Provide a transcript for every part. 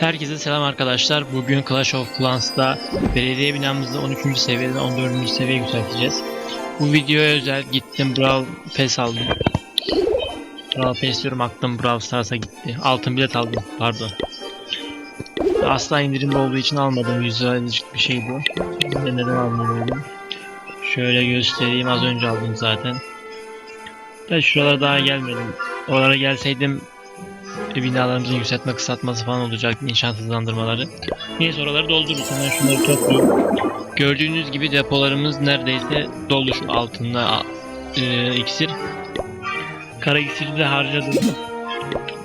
Herkese selam arkadaşlar. Bugün Clash of Clans'ta belediye binamızda 13. seviyeden 14. seviyeye yükselteceğiz. Bu videoya özel gittim Brawl Pass aldım. Brawl Pass diyorum aklım Brawl Stars'a gitti. Altın bilet aldım pardon. Asla indirimli olduğu için almadım. 100 liracık bir şey bu. Şimdi neden almıyorum? Şöyle göstereyim az önce aldım zaten. Da şuralara daha gelmedim. Oralara gelseydim e, binalarımızın yükseltme kısaltması falan olacak inşaat hızlandırmaları. Neyse oraları doldururuz hemen şunları toplayayım. Gördüğünüz gibi depolarımız neredeyse dolu şu altında e, iksir. Kara iksiri de harcadım.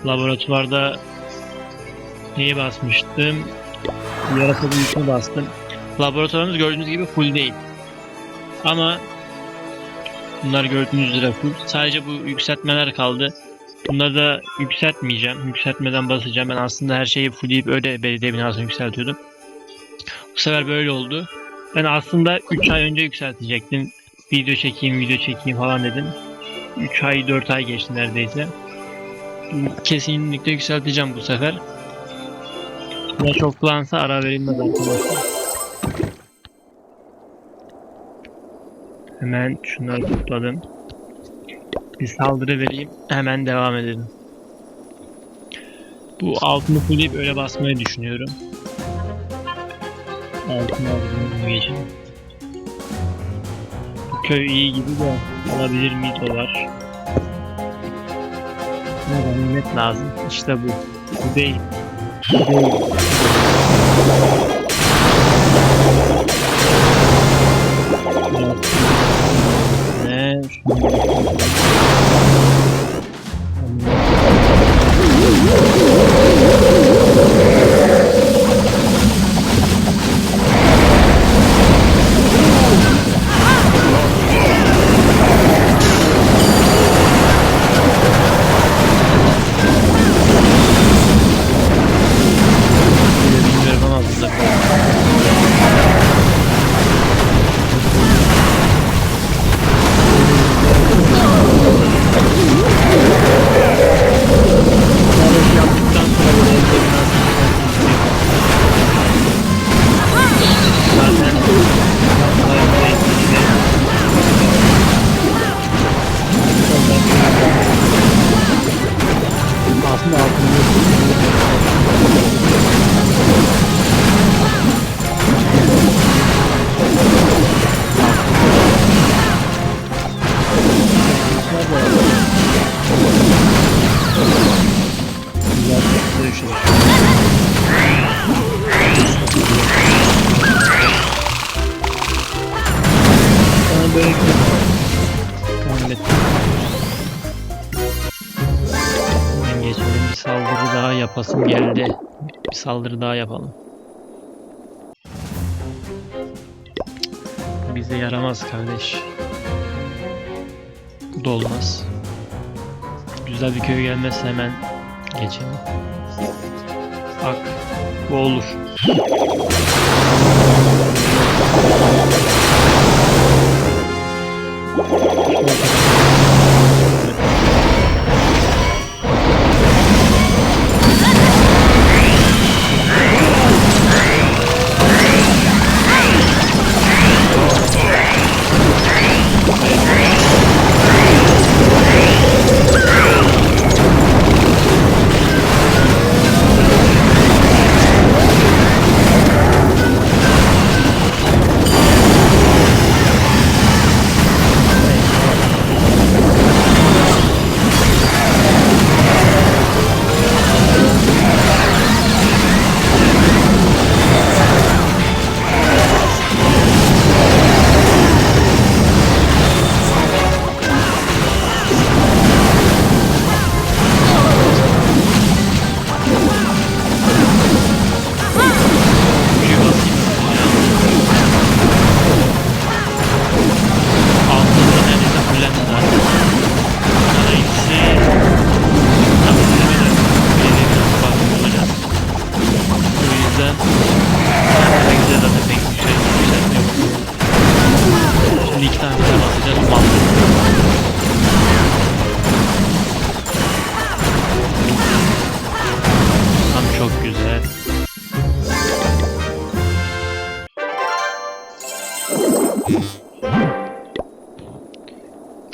Laboratuvarda neye basmıştım? Yarasa büyüsünü bastım. Laboratuvarımız gördüğünüz gibi full değil. Ama bunlar gördüğünüz üzere full. Sadece bu yükseltmeler kaldı. Bunları da yükseltmeyeceğim. Yükseltmeden basacağım. Ben aslında her şeyi fullleyip öyle belediye binasını yükseltiyordum. Bu sefer böyle oldu. Ben aslında 3 ay önce yükseltecektim. Video çekeyim, video çekeyim falan dedim. 3 ay, 4 ay geçti neredeyse. Kesinlikle yükselteceğim bu sefer. Ne çok plansa ara verilmez arkadaşlar. Hemen şunları topladım. Bir saldırı vereyim. Hemen devam edelim. Bu altını fullleyip öyle basmayı düşünüyorum. Altını alalım geçelim. Bu köy iyi gibi de alabilir miyiz dolar? Ne ganimet lazım. İşte bu. Bu değil. Bu değil. Ne? Şunu yapasım geldi. Bir saldırı daha yapalım. Bize yaramaz kardeş. Bu da olmaz. Güzel bir köy gelmezse hemen geçelim. Bak bu olur. Büyü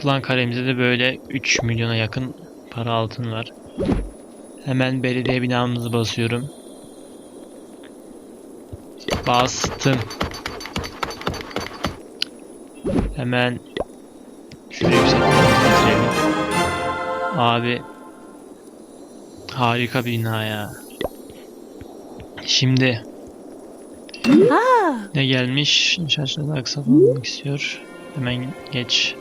klan karemizde de böyle 3 milyona yakın para altın var. Hemen belediye binamızı basıyorum. Bastım. Hemen şöyle yükseltmemizi bitirelim. Abi harika bina ya. Şimdi ne gelmiş? İnşaatçıda aksatılmak istiyor. Hemen geç.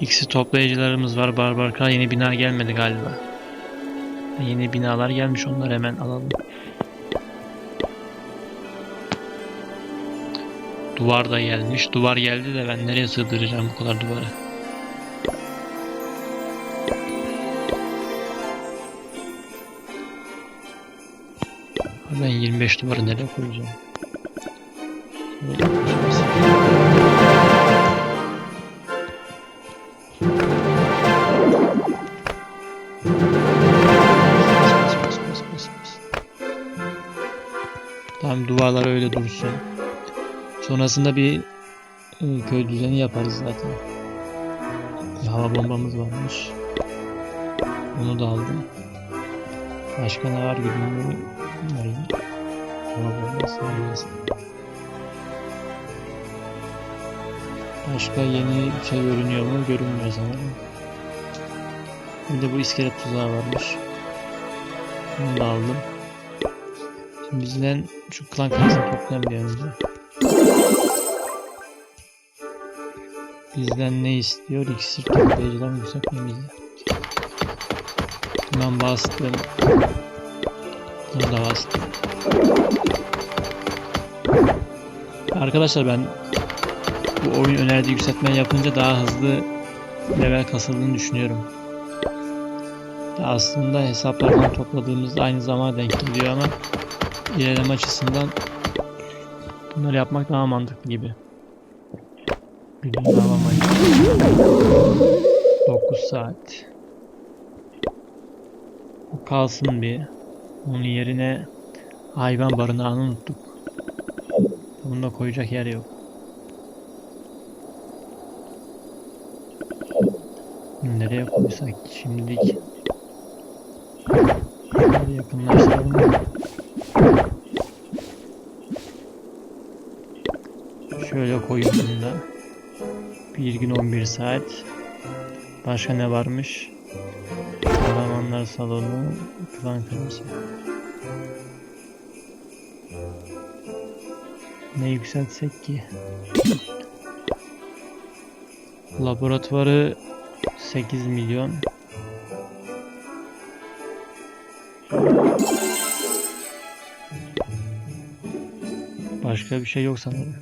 X'i toplayıcılarımız var. Barbar Kral yeni bina gelmedi galiba. Yeni binalar gelmiş onları hemen alalım. Duvar da gelmiş. Duvar geldi de ben nereye sığdıracağım bu kadar duvarı? Ben 25 duvarı nereye koyacağım? Sonrasında bir e, köy düzeni yaparız zaten. Bir hava bombamız varmış. Onu da aldım. Başka ne var bilmiyorum. Nerede? Hava bombası neredesin? Başka yeni bir şey görünüyor mu? Görünmüyor sanırım. Bir de bu iskelet tuzağı varmış. Bunu da aldım. Şimdi bizden şu klan kartını toplayalım bir önce. Bizden ne istiyor? İksir toplayıcıdan yükseltmemizi. Hemen bastım. Bunu da bastım. Arkadaşlar ben bu oyun önerdiği yükseltme yapınca daha hızlı level kasıldığını düşünüyorum. Aslında hesaplardan topladığımızda aynı zamana denk geliyor ama ilerleme açısından bunları yapmak daha mantıklı gibi. Gün davamayı. 9 saat. O kalsın bir. Onun yerine hayvan barınağını unuttuk. Bunu da koyacak yer yok. Nereye koysak şimdilik Şöyle yakınlaştıralım. Şöyle koyayım bunu da. Bir gün 11 saat. Başka ne varmış? Kahramanlar salonu, klan kırmızı. Ne yükseltsek ki? Laboratuvarı 8 milyon. Başka bir şey yok sanırım.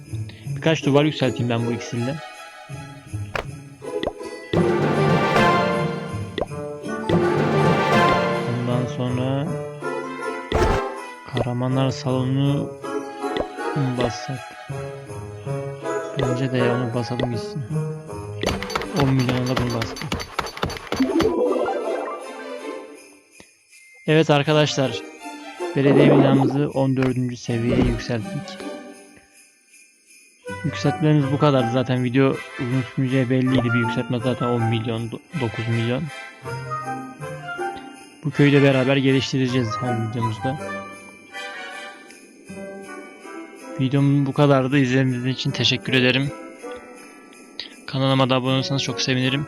Birkaç duvar yükselteyim ben bu ikisiyle. Kahramanlar salonunu mu bassak? Bence de ya onu basalım gitsin. 10 milyona da bunu bastım. Evet arkadaşlar. Belediye binamızı 14. seviyeye yükselttik. Yükseltmemiz bu kadardı zaten video uzun sürmeyeceği belliydi bir yükseltme zaten 10 milyon do- 9 milyon. Bu köyü de beraber geliştireceğiz her videomuzda. Videom bu kadardı. İzlediğiniz için teşekkür ederim. Kanalıma da abone olursanız çok sevinirim.